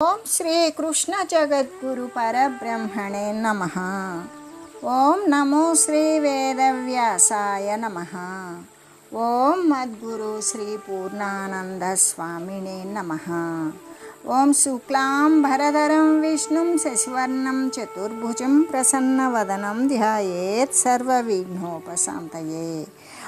ఓం శ్రీకృష్ణ జగద్గురు పరబ్రహ్మణే నమ ఓం నమో శ్రీ వేదవ్యాసాయ నమ ఓం మద్గురు శ్రీ పూర్ణానంద స్వామినే నమ ఓం శుక్లాం భరధరం విష్ణుం శశివర్ణం చతుర్భుజం ప్రసన్నవదనం ధ్యాయేత్ సర్వవిఘ్నోపశాంతయే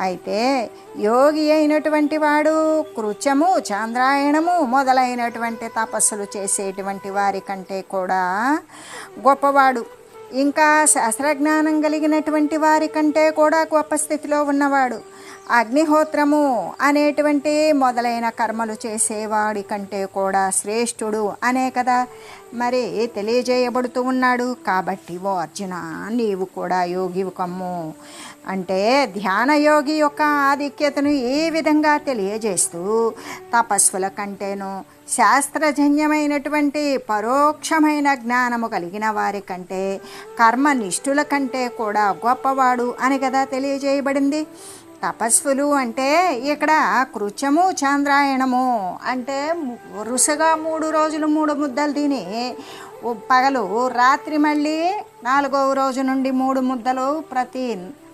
అయితే యోగి అయినటువంటి వాడు కృత్యము చాంద్రాయణము మొదలైనటువంటి తపస్సులు చేసేటువంటి వారి కంటే కూడా గొప్పవాడు. ఇంకా శాస్త్రజ్ఞానం కలిగినటువంటి వారి కంటే కూడా గొప్ప స్థితిలో ఉన్నవాడు. అగ్నిహోత్రము అనేటువంటి మొదలైన కర్మలు చేసేవాడి కంటే కూడా శ్రేష్ఠుడు అనే కదా. మరి తెలియజేయబడుతూ ఉన్నాడు. కాబట్టి ఓ అర్జున నీవు కూడా యోగివు కమ్ము అంటే ధ్యాన యోగి యొక్క ఆధిక్యతను ఈ విధంగా తెలియజేస్తూ తపస్సుల కంటేను శాస్త్రజన్యమైనటువంటి పరోక్షమైన జ్ఞానము కలిగిన వారి కంటే కర్మనిష్ఠుల కంటే కూడా గొప్పవాడు అని కదా తెలియజేయబడింది. తపస్సులు అంటే ఇక్కడ కృత్యము చాంద్రాయణము అంటే వరుసగా మూడు రోజులు మూడు ముద్దలు తిని పగలు రాత్రి మళ్ళీ నాలుగవ రోజు నుండి మూడు ముద్దలు ప్రతి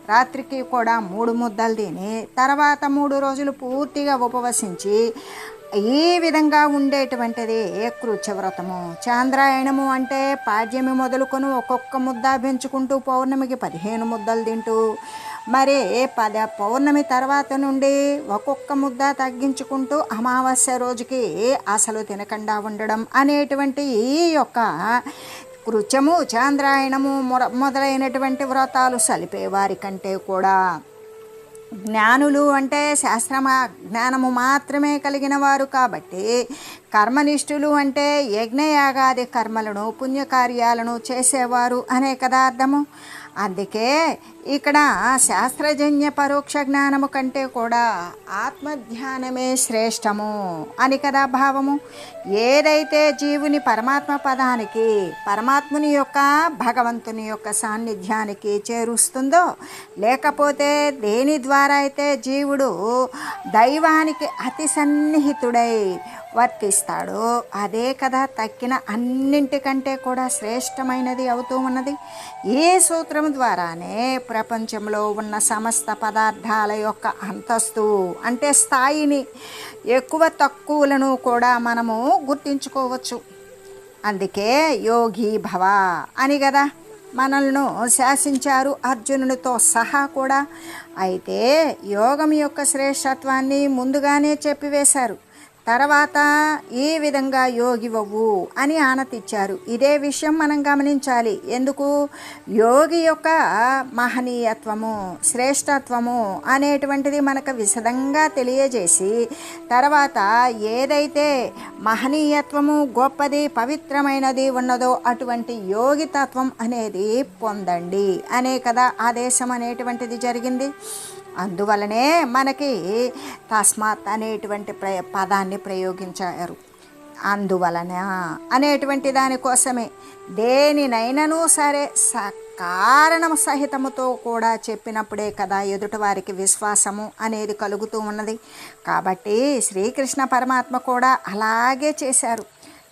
రాత్రికి కూడా మూడు ముద్దలు తిని తర్వాత మూడు రోజులు పూర్తిగా ఉపవసించి ఈ విధంగా ఉండేటువంటిది కృత్యవ్రతము. చాంద్రాయణము అంటే పాడ్యమి మొదలుకొని ఒక్కొక్క ముద్ద పెంచుకుంటూ పౌర్ణమికి పదిహేను ముద్దలు తింటూ మరి పద పౌర్ణమి తర్వాత నుండి ఒక్కొక్క ముద్ద తగ్గించుకుంటూ అమావాస్య రోజుకి అసలు తినకుండా ఉండడం అనేటువంటి ఈ యొక్క కృత్యము చాంద్రాయణము మొదలైనటువంటి వ్రతాలు సలిపేవారి కంటే కూడా జ్ఞానులు అంటే శాస్త్రమ జ్ఞానము మాత్రమే కలిగిన వారు కాబట్టి కర్మనిష్ఠులు అంటే యజ్ఞయాగాది కర్మలను పుణ్యకార్యాలను చేసేవారు అనే కదా అర్థము. అందుకే ఇక్కడ శాస్త్రజన్య పరోక్ష జ్ఞానము కంటే కూడా ఆత్మధ్యానమే శ్రేష్టము అని కదా భావము. ఏదైతే జీవుని పరమాత్మ పదానికి పరమాత్ముని యొక్క భగవంతుని యొక్క సాన్నిధ్యానికి చేరుస్తుందో లేకపోతే దేని ద్వారా అయితే జీవుడు దైవానికి అతి సన్నిహితుడై వర్తిస్తాడో. అదే కదా తక్కిన అన్నింటికంటే కూడా శ్రేష్టమైనది అవుతూ ఉన్నది. ఏ సూత్రం ద్వారానే ప్రపంచంలో ఉన్న సమస్త పదార్థాల యొక్క అంతస్తు అంటే స్థాయిని ఎక్కువ తక్కువలను కూడా మనము గుర్తించుకోవచ్చు. అందుకే యోగి భవ అని కదా మనల్ని శాసించారు అర్జునునితో సహా కూడా. అయితే యోగం యొక్క శ్రేష్టత్వాన్ని ముందుగానే చెప్పివేశారు. తర్వాత ఈ విధంగా యోగివవు అని ఆనతిచ్చారు. ఇదే విషయం మనం గమనించాలి. ఎందుకు? యోగి యొక్క మహనీయత్వము శ్రేష్టత్వము అనేటువంటిది మనకు విశదంగా తెలియజేసి తర్వాత ఏదైతే మహనీయత్వము గొప్పది పవిత్రమైనది ఉన్నదో అటువంటి యోగితత్వం అనేది పొందండి. అనే కదా ఆదేశం అనేటువంటిది జరిగింది. అందువలనే మనకి తస్మాత్ అనేటువంటి ప్ర పదాన్ని ప్రయోగించారు. అందువలన అనేటువంటి దానికోసమే దేనినైనాను సరే స కారణం సహితముతో కూడా చెప్పినప్పుడే కదా ఎదుటివారికి విశ్వాసము అనేది కలుగుతూ ఉన్నది. కాబట్టి శ్రీకృష్ణ పరమాత్మ కూడా అలాగే చేశారు.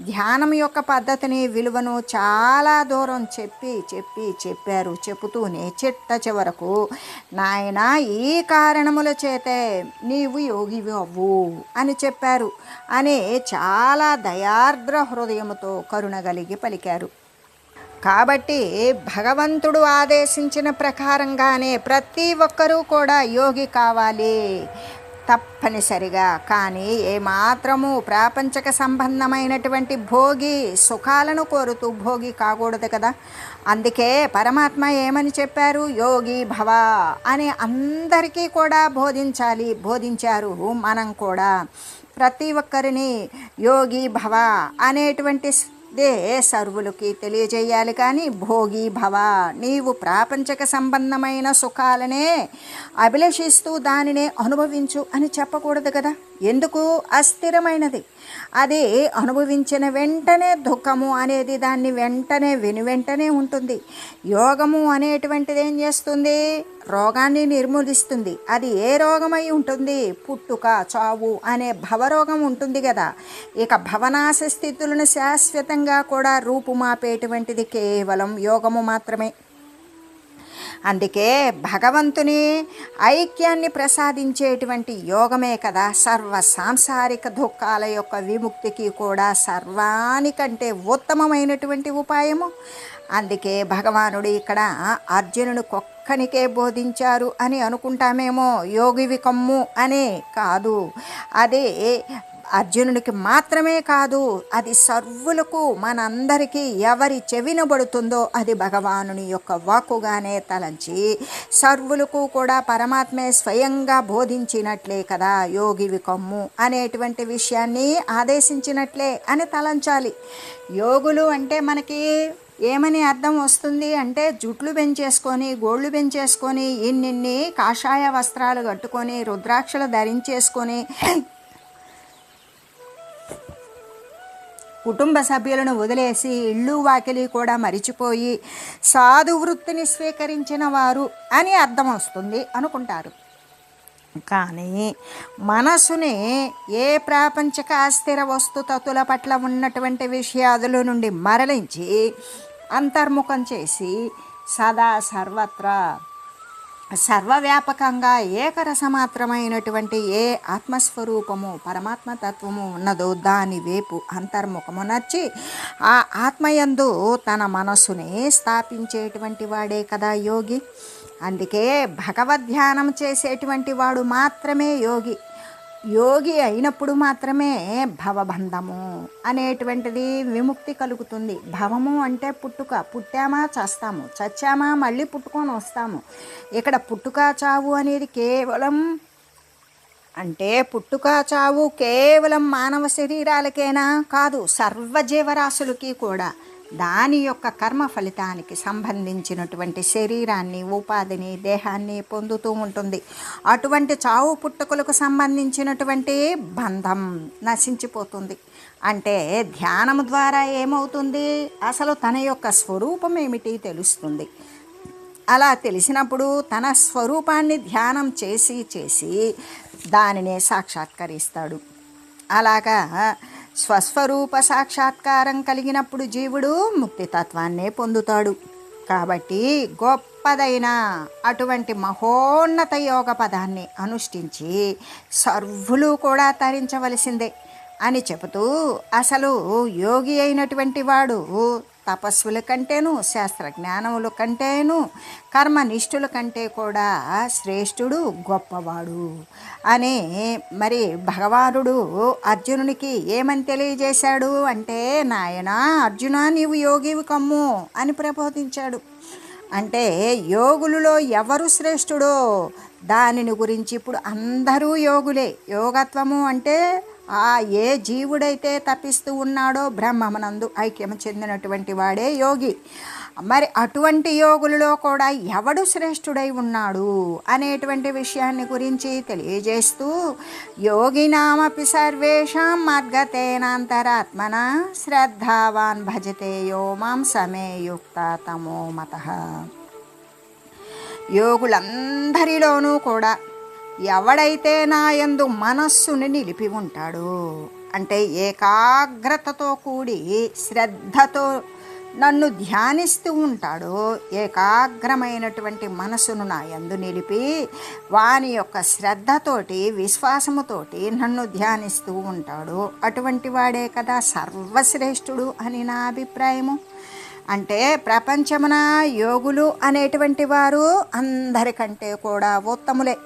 ధ్యానం యొక్క పద్ధతిని విలువను చాలా దూరం చెప్పి చెప్పి చెప్పారు. చెబుతూనే చిట్ట చివరకు నాయన ఈ కారణముల చేతే నీవు యోగివి అవ్వు అని చెప్పారు. అని చాలా దయార్ద్ర హృదయముతో కరుణ కలిగి పలికారు. కాబట్టి భగవంతుడు ఆదేశించిన ప్రకారంగానే ప్రతి ఒక్కరూ కూడా యోగి కావాలి. తప్పనిసరిగా. కానీ ఏమాత్రము ప్రాపంచక సంబంధమైనటువంటి భోగి సుఖాలను కోరుతూ భోగి కాకూడదు కదా. అందుకే పరమాత్మ ఏమని చెప్పారు? యోగి భవ అని అందరికీ కూడా బోధించాలి. బోధించారు మనం కూడా. ప్రతి ఒక్కరిని యోగి భవ అనేటువంటి దే సర్వులకి తెలియజేయాలి కానీ భోగి భవ నీవు ప్రాపంచక సంబంధమైన సుఖాలనే అభిలషిస్తూ దానినే అనుభవించు అని చెప్పకూడదు కదా. ఎందుకు? అస్థిరమైనది. అది అనుభవించిన వెంటనే దుఃఖము అనేది దాన్ని వెంటనే వెను వెంటనే ఉంటుంది. యోగము అనేటువంటిది ఏం చేస్తుంది? రోగాన్ని నిర్మూలిస్తుంది. అది ఏ రోగమై ఉంటుంది? పుట్టుక చావు అనే భవరోగం ఉంటుంది కదా. ఇక భవనాశ స్థితులను శాశ్వతంగా కూడా రూపుమాపేటువంటిది కేవలం యోగము మాత్రమే. అందుకే భగవంతుని ఐక్యాన్ని ప్రసాదించేటువంటి యోగమే కదా సర్వ సాంసారిక దుఃఖాల యొక్క విముక్తికి కూడా సర్వానికంటే ఉత్తమమైనటువంటి ఉపాయము. అందుకే భగవానుడు ఇక్కడ అర్జునుడు కొక్కనికే బోధించారు అని అనుకుంటామేమో యోగివి కమ్ము అనే కాదు. అదే అర్జునుడికి మాత్రమే కాదు అది సర్వులకు మనందరికీ ఎవరి చెవినబడుతుందో అది భగవానుని యొక్క వాక్కుగానే తలంచి సర్వులకు కూడా పరమాత్మే స్వయంగా బోధించినట్లే కదా యోగివి కమ్ము అనేటువంటి విషయాన్ని ఆదేశించినట్లే అని తలంచాలి. యోగులు అంటే మనకి ఏమని అర్థం వస్తుంది అంటే జుట్లు పెంచేసుకొని గోళ్ళు పెంచేసుకొని ఇన్నిన్ని కాషాయ వస్త్రాలు కట్టుకొని రుద్రాక్షలు ధరించేసుకొని కుటుంబ సభ్యులను వదిలేసి ఇళ్ళు వాకిలి కూడా మరిచిపోయి సాధు వృత్తిని స్వీకరించిన వారు అని అర్థం వస్తుంది అనుకుంటారు. కానీ మనసుని ఏ ప్రాపంచక అస్థిర వస్తుతతుల పట్ల ఉన్నటువంటి విషయాదుల నుండి మరలించి అంతర్ముఖం చేసి సదా సర్వత్రా సర్వవ్యాపకంగా ఏకరసమాత్రమైనటువంటి ఏ ఆత్మస్వరూపము పరమాత్మ తత్వము ఉన్నదో దాని వేపు అంతర్ముఖము నచ్చి ఆ ఆత్మయందు తన మనస్సుని స్థాపించేటువంటి వాడే కదా యోగి. అందుకే భగవద్ధ్యానం చేసేటువంటి వాడు మాత్రమే యోగి. యోగి అయినప్పుడు మాత్రమే భవబంధము అనేటువంటిది విముక్తి కలుగుతుంది. భవము అంటే పుట్టుక. పుట్టామా చేస్తాము. చచ్చామా మళ్ళీ పుట్టుకొని వస్తాము. ఇక్కడ పుట్టుక చావు అనేది కేవలం అంటే పుట్టుక చావు కేవలం మానవ శరీరాలకేనా కాదు సర్వజీవరాశులకి కూడా. దాని యొక్క కర్మ ఫలితానికి సంబంధించినటువంటి శరీరాన్ని ఉపాధిని దేహాన్ని పొందుతూ ఉంటుంది. అటువంటి చావు పుట్టుకలకు సంబంధించినటువంటి బంధం నశించిపోతుంది. అంటే ధ్యానం ద్వారా ఏమవుతుంది? అసలు తన యొక్క స్వరూపం ఏమిటి తెలుస్తుంది. అలా తెలిసినప్పుడు తన స్వరూపాన్ని ధ్యానం చేసి చేసి దానినే సాక్షాత్కరిస్తాడు. అలాగా స్వస్వరూప సాక్షాత్కారం కలిగినప్పుడు జీవుడు ముక్తితత్వాన్నే పొందుతాడు. కాబట్టి గొప్పదైన అటువంటి మహోన్నత యోగ పదాన్ని అనుష్ఠించి సర్వులు కూడా తరించవలసిందే అని చెబుతూ అసలు యోగి అయినటువంటి వాడు తపస్సుల కంటేను శాస్త్రజ్ఞానముల కంటేను కర్మనిష్ఠుల కంటే కూడా శ్రేష్ఠుడు గొప్పవాడు. అని మరి భగవానుడు అర్జునునికి ఏమని తెలియజేశాడు అంటే నాయన అర్జున నీవు యోగివి కమ్ము అని ప్రబోధించాడు. అంటే యోగులలో ఎవరు శ్రేష్ఠుడో దానిని గురించి ఇప్పుడు అందరూ యోగులే. యోగత్వము అంటే ఆ ఏ జీవుడైతే తపిస్తూ ఉన్నాడో బ్రహ్మమనందు ఐక్యం చెందినటువంటి వాడే యోగి. మరి అటువంటి యోగులలో కూడా ఎవడు శ్రేష్ఠుడై ఉన్నాడు అనేటువంటి విషయాన్ని గురించి తెలియజేస్తూ యోగినామపి సర్వేషాం మార్గతేనాంతరాత్మన శ్రద్ధావాన్ భజతే యో మాం సమే యుక్త తమో మత. యోగులందరిలోనూ కూడా ఎవడైతే నా యందు మనస్సుని నిలిపి ఉంటాడో అంటే ఏకాగ్రతతో కూడి శ్రద్ధతో నన్ను ధ్యానిస్తూ ఉంటాడో ఏకాగ్రమైనటువంటి మనసును నా యందు నిలిపి వాని యొక్క శ్రద్ధతోటి విశ్వాసముతోటి నన్ను ధ్యానిస్తూ ఉంటాడు. అటువంటి వాడే కదా సర్వశ్రేష్ఠుడు అని నా అభిప్రాయము. అంటే ప్రపంచమున యోగులు అనేటువంటి వారు అందరికంటే కూడా ఉత్తములే.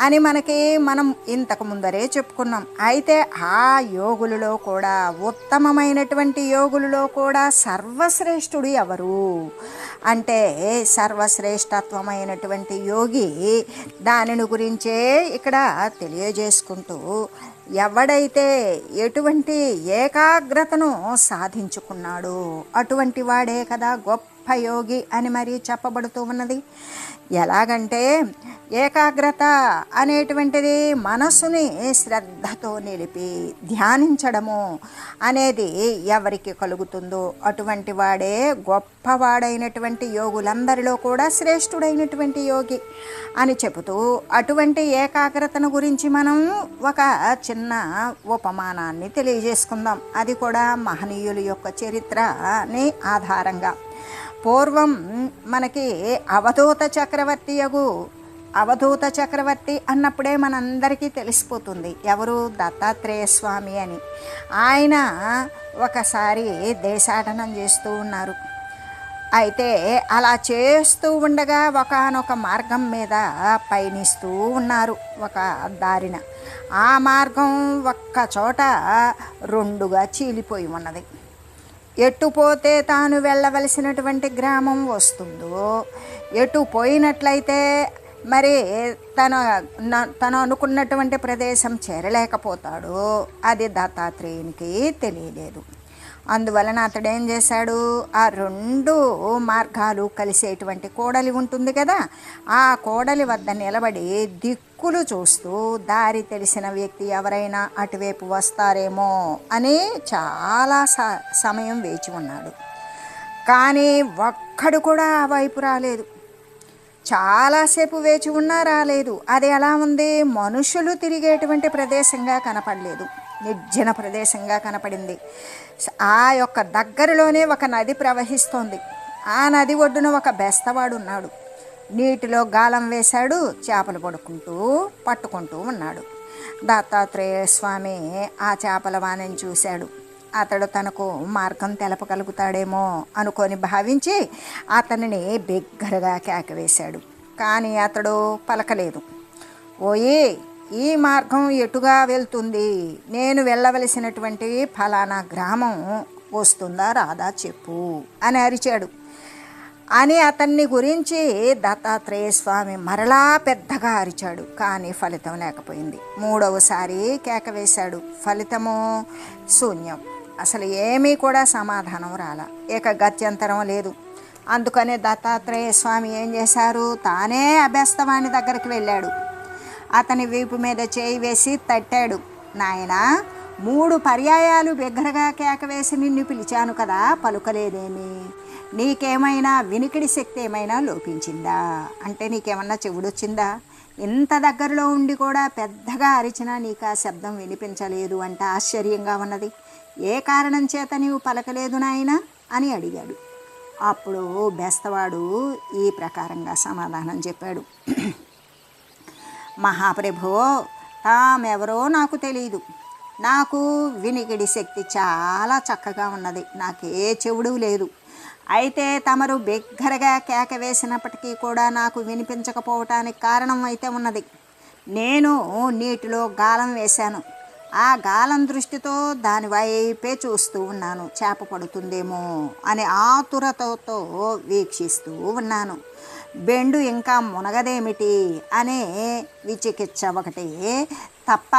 అని మనకి మనం ఇంతకు ముందరే చెప్పుకున్నాం. అయితే ఆ యోగులలో కూడా ఉత్తమమైనటువంటి యోగులలో కూడా సర్వశ్రేష్ఠుడు ఎవరు? అంటే సర్వశ్రేష్ఠత్వమైనటువంటి యోగి దానిని గురించే ఇక్కడ తెలియజేసుకుంటూ ఎవడైతే ఎటువంటి ఏకాగ్రతను సాధించుకున్నాడో అటువంటి వాడే కదా గొప్ప యోగి అని మరి చెప్పబడుతూ ఉన్నది. ఎలాగంటే ఏకాగ్రత అనేటువంటిది మనసుని శ్రద్ధతో నిలిపి ధ్యానించడము అనేది ఎవరికి కలుగుతుందో అటువంటి వాడే గొప్పవాడైనటువంటి యోగులందరిలో కూడా శ్రేష్ఠుడైనటువంటి యోగి అని చెబుతూ అటువంటి ఏకాగ్రతను గురించి మనం ఒక చిన్న ఉపమానాన్ని తెలియజేసుకుందాం. అది కూడా మహనీయుల యొక్క చరిత్రని ఆధారంగా. పూర్వం మనకి అవధూత చక్రవర్తి యగు అవధూత చక్రవర్తి అన్నప్పుడే మనందరికీ తెలిసిపోతుంది. ఎవరు? దత్తాత్రేయ స్వామి అని. ఆయన ఒకసారి దేశాటనం చేస్తూ ఉన్నారు. అయితే అలా చేస్తూ ఉండగా ఒకనొక మార్గం మీద పయనిస్తూ ఉన్నారు ఒక దారిన. ఆ మార్గం ఒక్క చోట రెండుగా చీలిపోయి ఉన్నది. ఎటు పోతే తాను వెళ్ళవలసినటువంటి గ్రామం వస్తుందో ఎటు పోయినట్లయితే మరి తన తను అనుకున్నటువంటి ప్రదేశం చేరలేకపోతాడో అది దత్తాత్రేయునికి తెలియలేదు. అందువలన అతడు ఏం చేశాడు? ఆ రెండు మార్గాలు కలిసేటువంటి కోడలి ఉంటుంది కదా? ఆ కోడలి వద్ద నిలబడి దిక్కులు చూస్తూ దారి తెలిసిన వ్యక్తి ఎవరైనా అటువైపు వస్తారేమో అని చాలా స- సమయం వేచి ఉన్నాడు. కానీ ఒక్కడు కూడా ఆ వైపు రాలేదు. చాలాసేపు వేచి ఉన్నా రాలేదు. అది ఎలా ఉంది? మనుషులు తిరిగేటువంటి ప్రదేశంగా కనపడలేదు. నిర్జన ప్రదేశంగా కనపడింది. ఆ యొక్క దగ్గరలోనే ఒక నది ప్రవహిస్తోంది. ఆ నది ఒడ్డున ఒక బెస్తవాడు ఉన్నాడు. నీటిలో గాలం వేశాడు చేపలు పడుకుంటూ పట్టుకుంటూ ఉన్నాడు. దత్తాత్రేయ స్వామి ఆ చేపల వాణిని చూశాడు. అతడు తనకు మార్గం తెలపగలుగుతాడేమో అనుకొని భావించి అతనిని బిగ్గరగా కేకవేశాడు కానీ అతడు పలకలేదు. ఓయే ఈ మార్గం ఎటుగా వెళ్తుంది? నేను వెళ్ళవలసినటువంటి ఫలానా గ్రామం వస్తుందా? రాదా? చెప్పు అని అరిచాడు. అని అతన్ని గురించి దత్తాత్రేయ స్వామి మరలా పెద్దగా అరిచాడు. కానీ ఫలితం లేకపోయింది. మూడవసారి కేక వేశాడు. ఫలితము శూన్యం. అసలు ఏమీ కూడా సమాధానం రాల. ఇక గత్యంతరం లేదు. అందుకనే దత్తాత్రేయ స్వామి ఏం చేశారు? తానే అభ్యస్తవాణి దగ్గరికి వెళ్ళాడు. అతని వీపు మీద చేయి వేసి తట్టాడు. నాయనా మూడు పర్యాయాలు బిగ్గరగా కేక వేసి నిన్ను పిలిచాను కదా పలుకలేదేమి? నీకేమైనా వినికిడి శక్తి ఏమైనా లోపించిందా? అంటే నీకేమన్నా చెవుడొచ్చిందా? ఇంత దగ్గరలో ఉండి కూడా పెద్దగా అరిచినా నీకు ఆ శబ్దం వినిపించలేదు అంటే ఆశ్చర్యంగా ఉన్నది. ఏ కారణం చేత నీవు పలకలేదు నాయనా? అని అడిగాడు. అప్పుడు బెస్తవాడు ఈ ప్రకారంగా సమాధానం చెప్పాడు. మహాప్రభో తామెవరో నాకు తెలియదు నాకు వినికిడి శక్తి చాలా చక్కగా ఉన్నది. నాకే చెవుడు లేదు. అయితే తమరు బిగ్గరగా కేక వేసినప్పటికీ కూడా నాకు వినిపించకపోవటానికి కారణం అయితే ఉన్నది. నేను నీటిలో గాలం వేశాను. ఆ గాలం దృష్టితో దాని వైపే చూస్తూ ఉన్నాను. చేప పడుతుందేమో అని ఆతురతతో వీక్షిస్తూ ఉన్నాను. బెండు ఇంకా మునగదేమిటి అనే విచికిత్స ఒకటి. తప్ప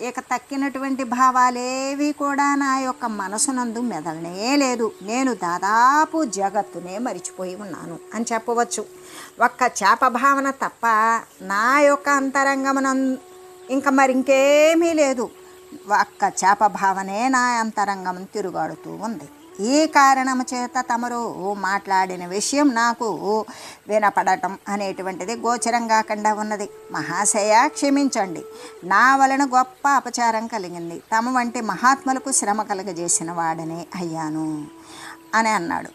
ఇక తక్కినటువంటి భావాలేవి కూడా నా యొక్క మనసునందు మెదలనే లేదు. నేను దాదాపు జగత్తునే మరిచిపోయి ఉన్నాను అని చెప్పవచ్చు. ఒక్క చేప భావన తప్ప నా యొక్క అంతరంగమనం ఇంకా మరి ఇంకేమీ లేదు. ఒక్క చేప భావనే నా అంతరంగం తిరుగాడుతూ ఉంది. ఈ కారణము చేత తమరు మాట్లాడిన విషయం నాకు వినపడటం అనేటువంటిది గోచరం కాకుండా ఉన్నది. మహాశయ క్షమించండి. నా వలన గొప్ప అపచారం కలిగింది. తమ వంటి మహాత్ములకు శ్రమ కలగజేసిన వాడనే అయ్యాను అని అన్నాడు.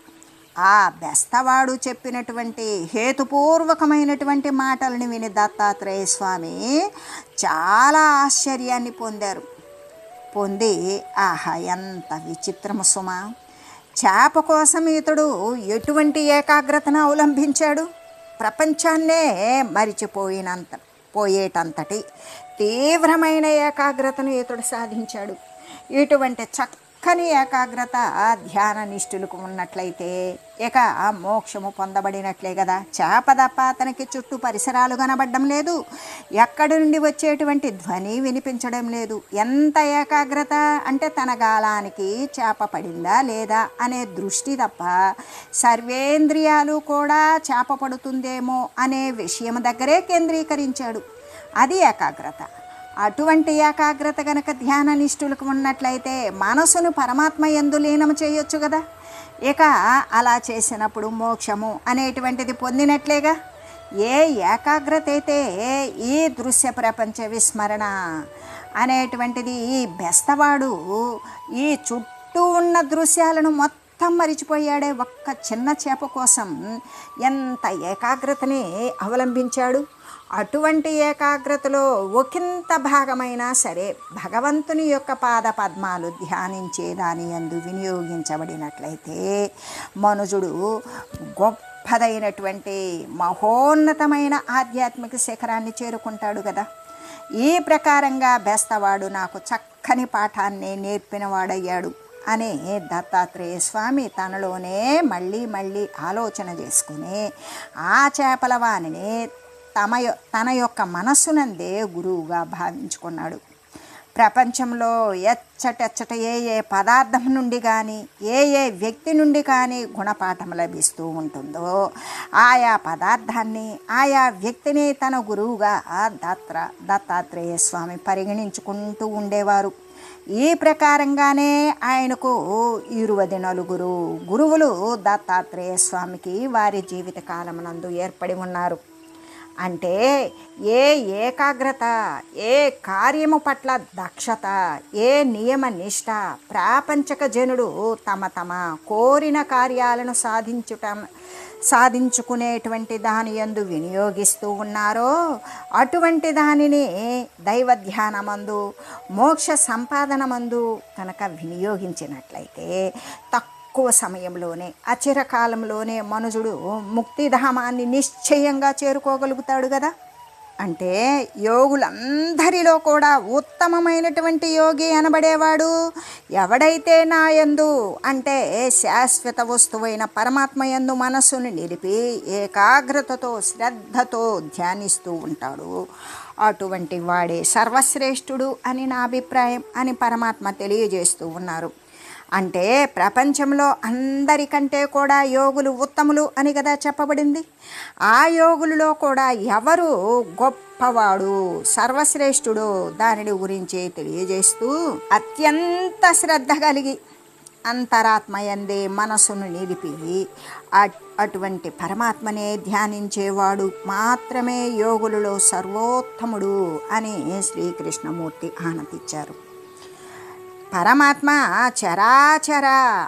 ఆ బెస్తవాడు చెప్పినటువంటి హేతుపూర్వకమైనటువంటి మాటలను విని దత్తాత్రేయ స్వామి చాలా ఆశ్చర్యాన్ని పొందారు. పొంది ఆహా ఎంత విచిత్రము సుమ! చేప కోసం ఇతడు ఎటువంటి ఏకాగ్రతను అవలంబించాడు? ప్రపంచాన్నే మరిచిపోయినంత పోయేటంతటి తీవ్రమైన ఏకాగ్రతను ఇతడు సాధించాడు. ఇటువంటి కానీ ఏకాగ్రత ధ్యాన నిష్ఠులకు ఉన్నట్లయితే ఇక మోక్షము పొందబడినట్లే కదా. చేపదప్ప అతనికి చుట్టూ పరిసరాలు కనబడడం లేదు. ఎక్కడి నుండి వచ్చేటువంటి ధ్వని వినిపించడం లేదు. ఎంత ఏకాగ్రత అంటే తన గాలానికి చేప పడిందా లేదా అనే దృష్టి తప్ప సర్వేంద్రియాలు కూడా చేప పడుతుందేమో అనే విషయం దగ్గరే కేంద్రీకరించాడు. అది ఏకాగ్రత. అటువంటి ఏకాగ్రత గనక ధ్యాన నిష్ఠులకు ఉన్నట్లయితే మనసును పరమాత్మ ఎందు లీనం చేయొచ్చు కదా? ఇక అలా చేసినప్పుడు మోక్షము అనేటువంటిది పొందినట్లేగా? ఏ ఏకాగ్రత అయితే ఈ దృశ్య ప్రపంచ విస్మరణ అనేటువంటిది ఈ బెస్తవాడు ఈ చుట్టూ ఉన్న దృశ్యాలను మొత్తం మరిచిపోయాడే ఒక్క చిన్న చేప కోసం ఎంత ఏకాగ్రతని అవలంబించాడు? అటువంటి ఏకాగ్రతలో ఒకంత భాగమైనా సరే భగవంతుని యొక్క పాద పద్మాలు ధ్యానించే దాని అందు వినియోగించబడినట్లయితే మనుజుడు గొప్పదైనటువంటి మహోన్నతమైన ఆధ్యాత్మిక శిఖరాన్ని చేరుకుంటాడు కదా. ఈ ప్రకారంగా బెస్తవాడు నాకు చక్కని పాఠాన్ని నేర్పినవాడయ్యాడు అని దత్తాత్రేయ స్వామి తనలోనే మళ్ళీ మళ్ళీ ఆలోచన చేసుకుని ఆ చేపల వాణిని తమ తన యొక్క మనస్సునందే గురువుగా భావించుకున్నాడు. ప్రపంచంలో ఎచ్చటెచ్చట ఏ ఏ పదార్థం నుండి కానీ ఏ ఏ వ్యక్తి నుండి కానీ గుణపాఠం లభిస్తూ ఉంటుందో ఆయా పదార్థాన్ని ఆయా వ్యక్తిని తన గురువుగా దత్ర దత్తాత్రేయ స్వామి పరిగణించుకుంటూ ఉండేవారు. ఈ ప్రకారంగానే ఆయనకు ఇరువది నలుగురు గురువులు దత్తాత్రేయ స్వామికి వారి జీవిత కాలమునందు ఏర్పడి ఉన్నారు. అంటే ఏ ఏకాగ్రత ఏ కార్యము పట్ల దక్షత ఏ నియమ నిష్ట ప్రాపంచక జనుడు తమ తమ కోరిన కార్యాలను సాధించుట సాధించుకునేటువంటి దాని యందు వినియోగిస్తూ ఉన్నారో అటువంటి దానిని దైవ ధ్యానమందు మోక్ష సంపాదనమందు కనుక వినియోగించినట్లయితే తక్కువ తక్కువ సమయంలోనే అచిరకాలంలోనే మనుజుడు ముక్తిధామాన్ని నిశ్చయంగా చేరుకోగలుగుతాడు కదా అంటే యోగులందరిలో కూడా ఉత్తమమైనటువంటి యోగి అనబడేవాడు ఎవడైతే నా యందు అంటే శాశ్వత వస్తువైన పరమాత్మ యందు మనస్సును నిలిపి ఏకాగ్రతతో శ్రద్ధతో ధ్యానిస్తూ ఉంటాడు. అటువంటి వాడే సర్వశ్రేష్ఠుడు అని నా అభిప్రాయం అని పరమాత్మ తెలియజేస్తూ ఉన్నారు. అంటే ప్రపంచంలో అందరికంటే కూడా యోగులు ఉత్తములు అని కదా చెప్పబడింది. ఆ యోగులలో కూడా ఎవరు గొప్పవాడు సర్వశ్రేష్ఠుడు దానిని గురించి తెలియజేస్తూ అత్యంత శ్రద్ధ కలిగి అంతరాత్మయందే మనసును నిలిపి అట్- అటువంటి పరమాత్మనే ధ్యానించేవాడు మాత్రమే యోగులలో సర్వోత్తముడు అని శ్రీకృష్ణమూర్తి ఆనతిచ్చారు పరమాత్మ చరాచర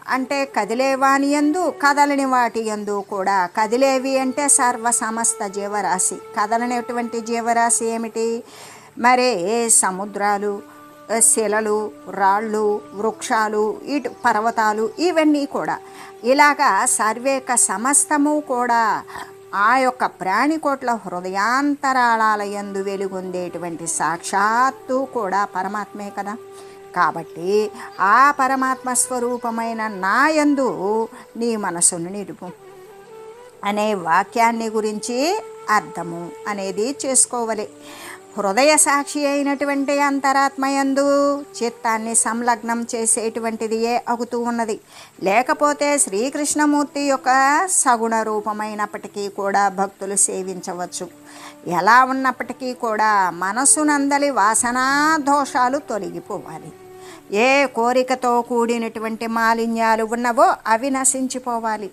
అంటే కదిలేవాని యందు కదలని వాటి యందు కూడా కదిలేవి అంటే సర్వ సమస్త జీవరాశి. కదలనేటువంటి జీవరాశి ఏమిటి? మరి సముద్రాలు శిలలు రాళ్ళు వృక్షాలు ఇటు పర్వతాలు ఇవన్నీ కూడా. ఇలాగా సర్వేక సమస్తము కూడా ఆ యొక్క ప్రాణికోట్ల హృదయాంతరాళాల యందు వెలుగొందేటువంటి సాక్షాత్తు కూడా పరమాత్మే కదా. కాబట్టి ఆ పరమాత్మ స్వరూపమైన నాయందు నీ మనసును నిలుపు అనే వాక్యాన్ని గురించి అర్థము అనేది చేసుకోవాలి. హృదయ సాక్షి అయినటువంటి అంతరాత్మయందు చిత్తాన్ని సంలగ్నం చేసేటువంటిది ఏ అగుతూ ఉన్నది. లేకపోతే శ్రీకృష్ణమూర్తి యొక్క సగుణ రూపమైనప్పటికీ కూడా భక్తులు సేవించవచ్చు. ఎలా ఉన్నప్పటికీ కూడా మనసునందలి వాసనా దోషాలు తొలగిపోవాలి. ఏ కోరికతో కూడినటువంటి మాలిన్యాలు ఉన్నవో అవి నశించిపోవాలి.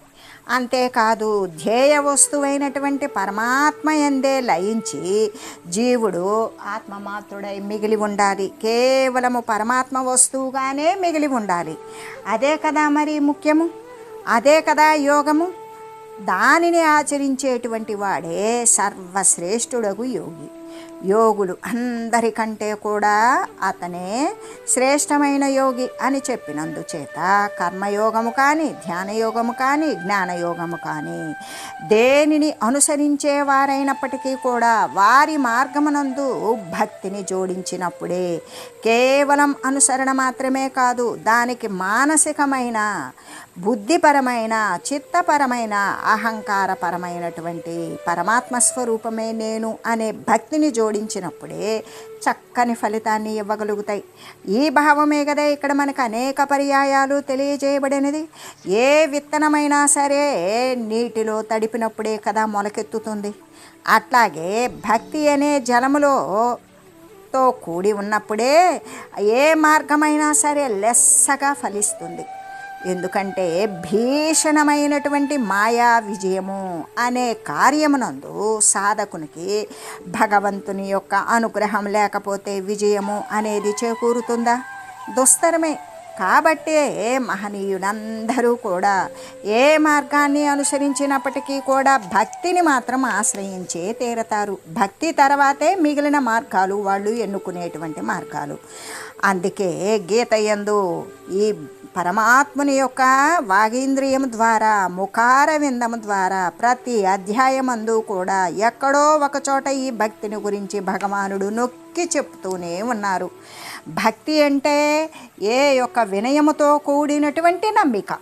అంతేకాదు ధ్యేయ వస్తువైనటువంటి పరమాత్మ ఎందే లయించి జీవుడు ఆత్మమాత్రుడై మిగిలి ఉండాలి. కేవలము పరమాత్మ వస్తువుగానే మిగిలి ఉండాలి. అదే కదా మరి ముఖ్యము? అదే కదా యోగము? దానిని ఆచరించేటువంటి వాడే సర్వశ్రేష్ఠుడగు యోగి. యోగులు అందరికంటే కూడా అతనే శ్రేష్టమైన యోగి అని చెప్పినందుచేత కర్మయోగము కానీ ధ్యానయోగము కానీ జ్ఞానయోగము కానీ దేనిని అనుసరించేవారైనప్పటికీ కూడా వారి మార్గమునందు భక్తిని జోడించినప్పుడే కేవలం అనుసరణ మాత్రమే కాదు దానికి మానసికమైన బుద్ధిపరమైన చిత్తపరమైన అహంకారపరమైనటువంటి పరమాత్మ స్వరూపమే నేను అనే భక్తిని జోడించినప్పుడే చక్కని ఫలితాన్ని ఇవ్వగలుగుతాయి. ఈ భావమే కదా ఇక్కడ మనకు అనేక పర్యాయాలు తెలియజేయబడినది. ఏ విత్తనమైనా సరే నీటిలో తడిపినప్పుడే కదా మొలకెత్తుతుంది. అట్లాగే భక్తి అనే జలములో తో కూడి ఉన్నప్పుడే ఏ మార్గమైనా సరే లెస్సగా ఫలిస్తుంది. ఎందుకంటే భీషణమైనటువంటి మాయా విజయము అనే కార్యమునందు సాధకునికి భగవంతుని యొక్క అనుగ్రహం లేకపోతే విజయము అనేది చేకూరుతుందా? దుస్తరమే. కాబట్టే మహనీయులందరూ కూడా ఏ మార్గాన్ని అనుసరించినప్పటికీ కూడా భక్తిని మాత్రం ఆశ్రయించే తీరతారు. భక్తి తర్వాతే మిగిలిన మార్గాలు వాళ్ళు ఎన్నుకునేటువంటి మార్గాలు. అందుకే గీత యందు ఈ పరమాత్ముని యొక్క వాగేంద్రియం ద్వారా ముఖార విందము ద్వారా ప్రతి అధ్యాయమందు కూడా ఎక్కడో ఒకచోట ఈ భక్తిని గురించి భగవానుడు నొక్కి చెప్తూనే ఉన్నారు. భక్తి అంటే ఏ యొక్క వినయముతో కూడినటువంటి నమ్మిక.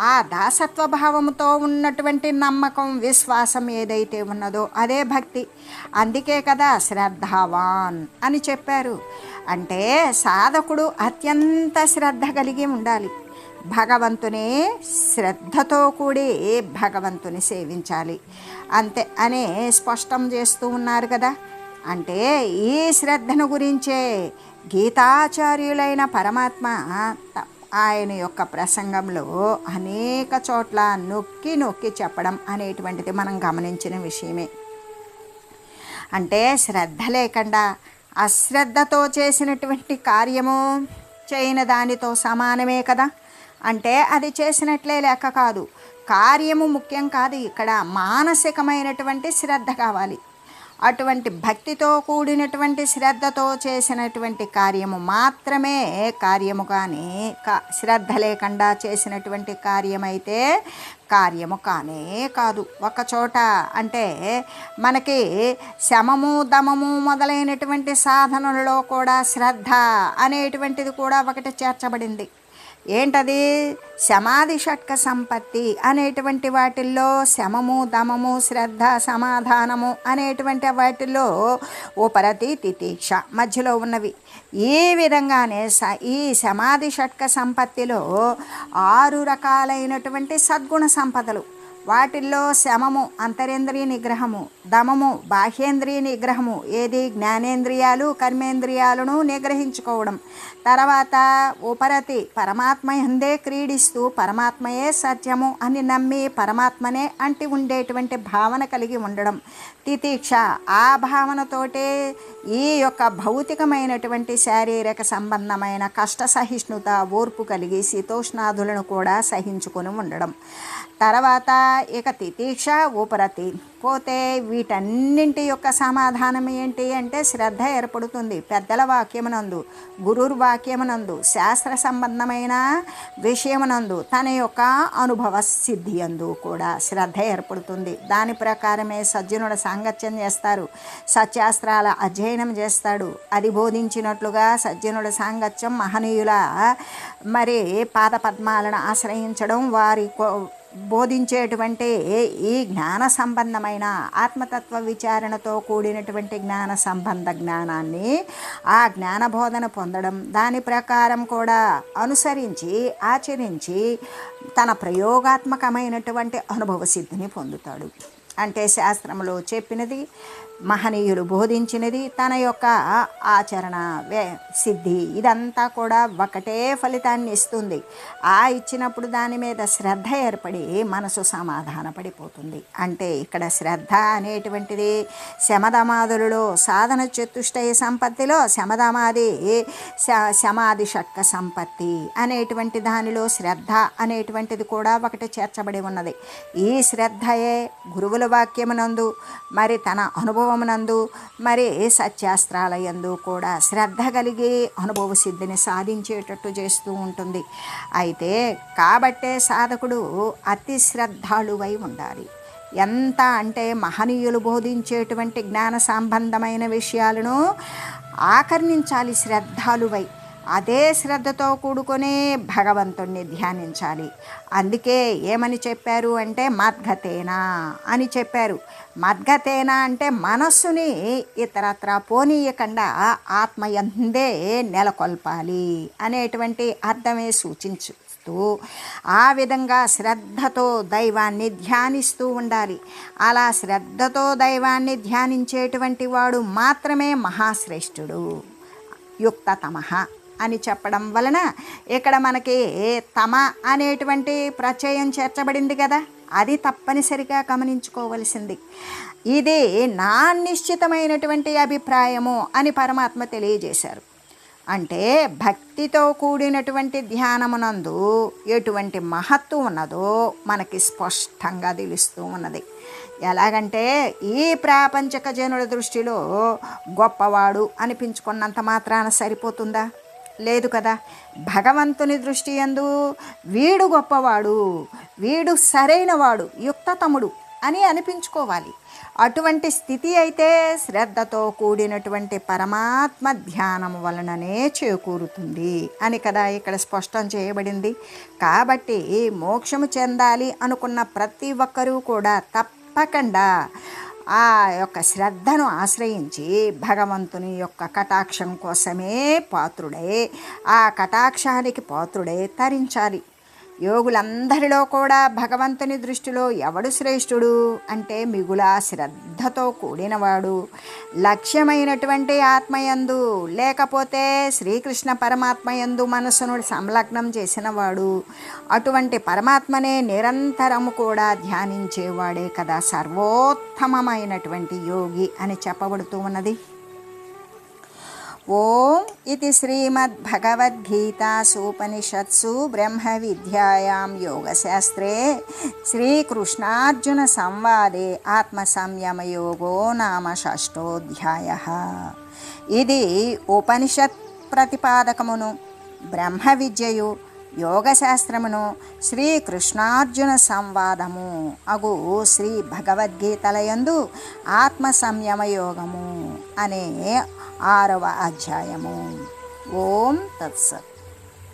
ఆ దాసత్వ భావంతో ఉన్నటువంటి నమ్మకం విశ్వాసం ఏదైతే ఉన్నదో అదే భక్తి. అందుకే కదా శ్రద్ధావాన్ అని చెప్పారు. అంటే సాధకుడు అత్యంత శ్రద్ధ కలిగి ఉండాలి. భగవంతుని శ్రద్ధతో కూడి భగవంతుని సేవించాలి. అంతే అనే స్పష్టం చేస్తూ ఉన్నారు కదా. అంటే ఈ శ్రద్ధను గురించే గీతాచార్యులైన పరమాత్మ ఆయన యొక్క ప్రసంగంలో అనేక చోట్ల నొక్కి నొక్కి చెప్పడం అనేటువంటిది మనం గమనించిన విషయమే. అంటే శ్రద్ధ లేకుండా అశ్రద్ధతో చేసినటువంటి కార్యము చేయని దానితో సమానమే కదా? అంటే అది చేసినట్లే లెక్క కాదు. కార్యము ముఖ్యం కాదు. ఇక్కడ మానసికమైనటువంటి శ్రద్ధ కావాలి. అటువంటి భక్తితో కూడినటువంటి శ్రద్ధతో చేసినటువంటి కార్యము మాత్రమే కార్యము కానీ కా శ్రద్ధ లేకుండా చేసినటువంటి కార్యమైతే కార్యము కానే కాదు. ఒకచోట అంటే మనకి శమము దమము మొదలైనటువంటి సాధనలలో కూడా శ్రద్ధ అనేటువంటిది కూడా ఒకటి చేర్చబడింది. ఏంటది? సమాధి షట్క సంపత్తి అనేటువంటి వాటిల్లో శమము దమము శ్రద్ధ సమాధానము అనేటువంటి వాటిల్లో ఉపరతి తితీక్ష మధ్యలో ఉన్నవి. ఈ విధంగానే స ఈ సమాధి షట్క సంపత్తిలో ఆరు రకాలైనటువంటి సద్గుణ సంపదలు. వాటిల్లో శమము అంతరేంద్రియ నిగ్రహము దమము బాహ్యేంద్రియ నిగ్రహము ఏది జ్ఞానేంద్రియాలు కర్మేంద్రియాలను నిగ్రహించుకోవడం. తర్వాత ఉపరతి పరమాత్మ ఎందే క్రీడిస్తూ పరమాత్మయే సత్యము అని నమ్మి పరమాత్మనే అంటి ఉండేటువంటి భావన కలిగి ఉండడం. తితీక్ష ఆ భావనతోటే ఈ యొక్క భౌతికమైనటువంటి శారీరక సంబంధమైన కష్ట సహిష్ణుత ఓర్పు కలిగి శీతోష్ణాదులను కూడా సహించుకొని ఉండడం. తర్వాత ఇక తితీక్ష ఉపరతి పోతే వీటన్నింటి యొక్క సమాధానం ఏంటి అంటే శ్రద్ధ ఏర్పడుతుంది. పెద్దల వాక్యమునందు గురుర్ వాక్యమునందు శాస్త్ర సంబంధమైన విషయమునందు తన యొక్క అనుభవ సిద్ధి అందు కూడా శ్రద్ధ ఏర్పడుతుంది. దాని ప్రకారమే సజ్జనుడు సాంగత్యం చేస్తారు. సత్యాస్త్రాల అధ్యయనం చేస్తాడు. అది బోధించినట్లుగా సజ్జనుడు సాంగత్యం మహనీయుల మరి పాద పద్మాలను ఆశ్రయించడం వారి కో- బోధించేటువంటి ఈ జ్ఞాన సంబంధమైన ఆత్మతత్వ విచారణతో కూడినటువంటి జ్ఞాన సంబంధ జ్ఞానాన్ని ఆ జ్ఞాన బోధన పొందడం దాని ప్రకారం కూడా అనుసరించి ఆచరించి తన ప్రయోగాత్మకమైనటువంటి అనుభవ సిద్ధిని పొందుతాడు. అంటే శాస్త్రంలో చెప్పినది మహనీయులు బోధించినది తన యొక్క ఆచరణ వే సిద్ధి. ఇదంతా కూడా ఒకటే ఫలితాన్ని ఇస్తుంది. ఆ ఇచ్చినప్పుడు దాని మీద శ్రద్ధ ఏర్పడి మనసు సమాధాన పడిపోతుంది అంటే ఇక్కడ శ్రద్ధ అనేటువంటిది శమధమాదులలో సాధన చతుష్టయ సంపత్తిలో శమధమాది శ- శమాది షట్క సంపత్తి అనేటువంటి దానిలో శ్రద్ధ అనేటువంటిది కూడా ఒకటి చేర్చబడి ఉన్నది. ఈ శ్రద్ధయే గురువుల వాక్యమునందు మరి తన అనుభవం అనుభవమునందు మరి సత్యాస్త్రాలయందు కూడా శ్రద్ధ కలిగి అనుభవ సిద్ధిని సాధించేటట్టు చేస్తూ ఉంటుంది. అయితే కాబట్టే సాధకుడు అతి శ్రద్ధాళువై ఉండాలి. ఎంత అంటే మహనీయులు బోధించేటువంటి జ్ఞాన సంబంధమైన విషయాలను ఆకర్ణించాలి శ్రద్ధాలువై అదే శ్రద్ధతో కూడుకునే భగవంతుణ్ణి ధ్యానించాలి. అందుకే ఏమని చెప్పారు అంటే మద్గతేనా అని చెప్పారు. మద్గతేనా అంటే మనస్సుని ఇతరత్ర పోనీయకుండా ఆత్మయందే నెలకొల్పాలి అనేటువంటి అర్థమే సూచించు ఆ విధంగా శ్రద్ధతో దైవాన్ని ధ్యానిస్తూ ఉండాలి. అలా శ్రద్ధతో దైవాన్ని ధ్యానించేటువంటి వాడు మాత్రమే మహాశ్రేష్ఠుడు. యుక్తతమ అని చెప్పడం వలన ఇక్కడ మనకి తమ అనేటువంటి ప్రత్యయం చేర్చబడింది కదా. అది తప్పనిసరిగా గమనించుకోవలసింది. ఇది నా నిశ్చితమైనటువంటి అభిప్రాయము అని పరమాత్మ తెలియజేశారు. అంటే భక్తితో కూడినటువంటి ధ్యానమునందు ఎటువంటి మహత్తు ఉన్నదో మనకి స్పష్టంగా తెలుస్తూ ఉన్నది. ఎలాగంటే ఈ ప్రాపంచక జనుల దృష్టిలో గొప్పవాడు అనిపించుకున్నంత మాత్రాన సరిపోతుందా? లేదు కదా. భగవంతుని దృష్టి ఎందు వీడు గొప్పవాడు వీడు సరైనవాడు యుక్తతముడు అని అనిపించుకోవాలి. అటువంటి స్థితి అయితే శ్రద్ధతో కూడినటువంటి పరమాత్మ ధ్యానం వలననే చేకూరుతుంది అని కదా ఇక్కడ స్పష్టం చేయబడింది. కాబట్టి మోక్షము చెందాలి అనుకున్న ప్రతి ఒక్కరూ కూడా తప్పకుండా ఆ యొక్క శ్రద్ధను ఆశ్రయించి భగవంతుని యొక్క కటాక్షం కోసమే పాత్రుడే. ఆ కటాక్షానికి పాత్రుడే తరించాలి. యోగులందరిలో కూడా భగవంతుని దృష్టిలో ఎవడు శ్రేష్ఠుడు అంటే మిగుల శ్రద్ధతో కూడినవాడు. లక్ష్యమైనటువంటి ఆత్మయందు లేకపోతే శ్రీకృష్ణ పరమాత్మయందు మనసును సంలగ్నం చేసినవాడు. అటువంటి పరమాత్మనే నిరంతరము కూడా ధ్యానించేవాడే కదా సర్వోత్తమమైనటువంటి యోగి అని చెప్పబడుతూ ఉన్నది. ఓం ఇది శ్రీమద్భగవద్గీతాసూపనిషత్సు బ్రహ్మ విద్యాయాం యోగశాస్త్రే శ్రీకృష్ణార్జున సంవాదే ఆత్మసంయమయోగో నామ షష్టోధ్యాయ. ఇది ఉపనిషత్ ప్రతిపాదకమును బ్రహ్మ విద్యయు యోగశాస్త్రమును శ్రీకృష్ణార్జున సంవాదము అగు శ్రీ భగవద్గీతలయందు ఆత్మ సంయమ యోగము అనే ఆరవ అధ్యాయము. ఓం తత్సత్.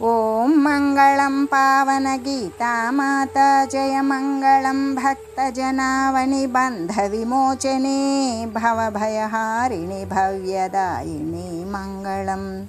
ఓం మంగళం పావన గీతామాత జయ మంగళం భక్తజనావని బంధ విమోచనే భవభయహారిణి భవ్యదాయిని మంగళం.